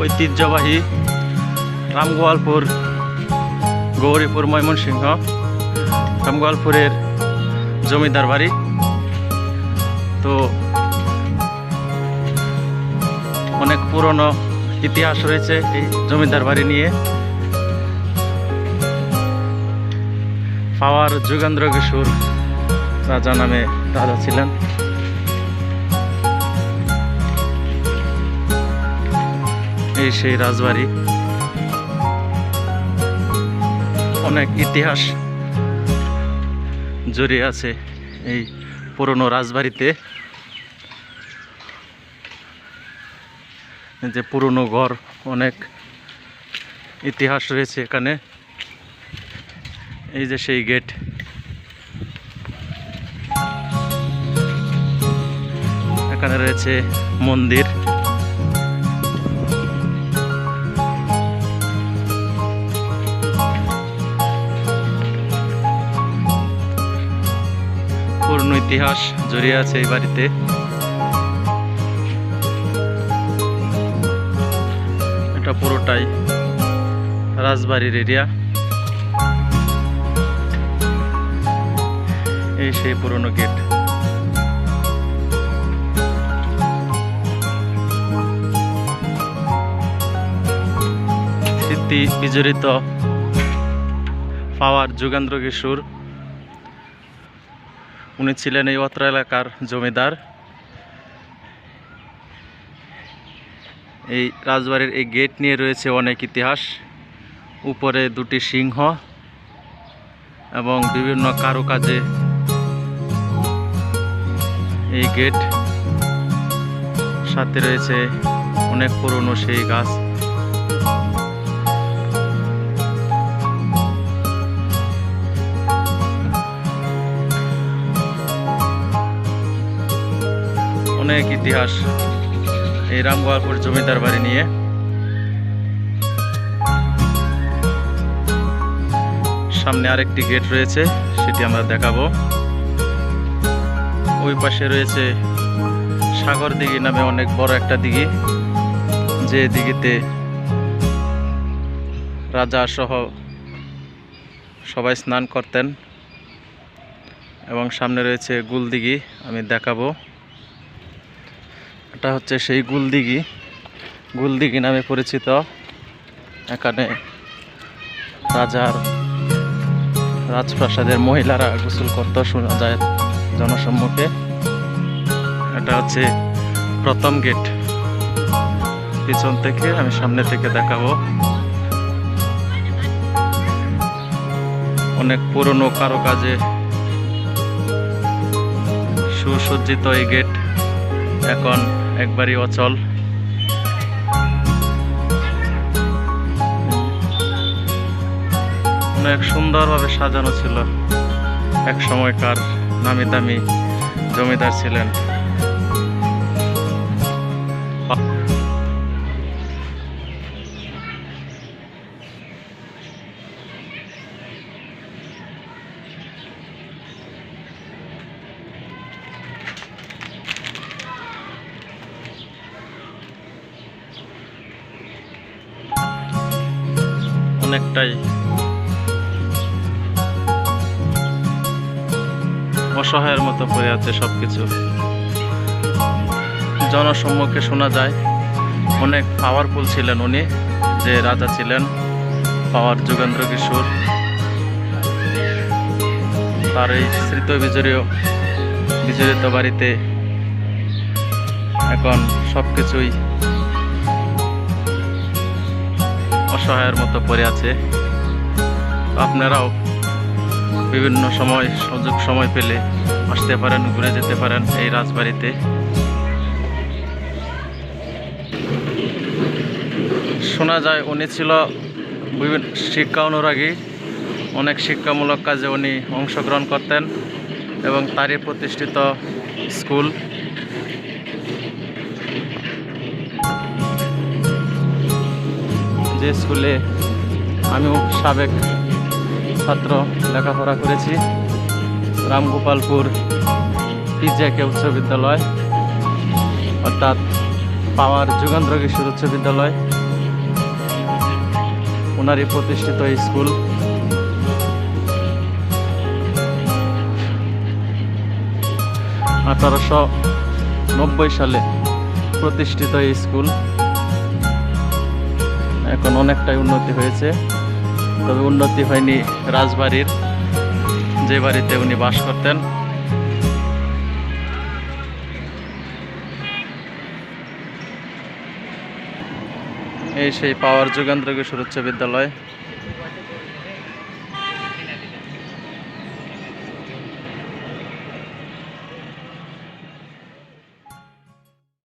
ঐতিহ্যবাহী রামগোয়ালপুর, গৌরীপুর, ময়মনসিংহ, রামগোয়ালপুরের জমিদার বাড়ি। তো অনেক পুরনো ইতিহাস রয়েছে এই জমিদার বাড়ি নিয়ে। পাওয়ার যুগেন্দ্র কিশোর রাজা নামে রাজা ছিলেন। সেই রাজবাড়ি। অনেক ইতিহাস জড়িয়ে আছে এই পুরনো রাজবাড়িতে। যে পুরনো ঘর, অনেক ইতিহাস রয়েছে এখানে। এই যে সেই গেট। এখানে রয়েছে মন্দির। ইতিহাস জড়িয়ে আছে এই বাড়িতে। এটা পুরোটাই রাজবাড়ির এরিয়া এই সেই পুরনো গেট। স্মৃতি বিজড়িত পাওয়ার যুগেন্দ্র কিশোর। উনি ছিলেন এই অত্র এলাকার জমিদার। এই রাজবাড়ির এই গেট নিয়ে রয়েছে অনেক ইতিহাস। উপরে দুটি সিংহ এবং বিভিন্ন কারুকাজে এই গেট সাথে রয়েছে অনেক পুরনো সেই গাছ। অনেক ইতিহাস এই রামগোয়ালপুর জমিদার বাড়ি নিয়ে। সামনে আরেকটি গেট রয়েছে, সেটি আমরা দেখাবো। ওই পাশে রয়েছে সাগর দিঘি নামে অনেক বড় একটা দিঘি, যে দিঘিতে রাজা সহ সবাই স্নান করতেন। এবং সামনে রয়েছে গুলদিঘি, আমি দেখাবো। এটা হচ্ছে সেই গুলদিঘি। গুলদিঘি নামে পরিচিত। এখানে রাজার রাজপ্রাসাদের মহিলারা গোসল করতে, শোনা যায় জনসম্মুখে। এটা হচ্ছে প্রথম গেট। পিছন থেকে, আমি সামনে থেকে দেখাবো। অনেক পুরনো কারও কাজে সুসজ্জিত এই গেট। এখন একবারই অচল। অনেক সুন্দরভাবে সাজানো ছিল। এক সময়কার নামি দামি জমিদার ছিলেন। অনেকটাই অসহায়ের মতো পড়ে আছে সবকিছু। জনসম্মুখে শোনা যায়, অনেক পাওয়ারফুল ছিলেন উনি, যে রাজা ছিলেন, পাওয়ার যুগেন্দ্র কিশোর। তার এই স্মৃত বিজড়ীয়, বিজড়িত বাড়িতে এখন সব কিছুই অসহায়ের মতো পড়ে আছে। আপনারাও বিভিন্ন সময়, সুযোগ সময় পেলে আসতে পারেন, ঘুরে যেতে পারেন এই রাজবাড়িতে। শোনা যায়, উনি ছিল বিভিন্ন শিক্ষা অনুরাগী। অনেক শিক্ষামূলক কাজে উনি অংশগ্রহণ করতেন এবং তারই প্রতিষ্ঠিত স্কুল। যে স্কুলে আমিও সাবেক ছাত্র লেখাপড়া করেছি, রামগোপালপুর পিজেকে উচ্চ বিদ্যালয়, অর্থাৎ পাওয়ার যুগেন্দ্র কিশোর উচ্চ বিদ্যালয়। ওনারই প্রতিষ্ঠিত স্কুল। আঠারোশো নব্বই সালে প্রতিষ্ঠিত স্কুল। এখন অনেকটাই উন্নতি হয়েছে। তবে উন্নতি হয়নি রাজবাড়ির, যে বাড়িতে উনি বাস করতেন। এই সেই পাওয়ার যোগেন্দ্র কিশোর উচ্চ বিদ্যালয়।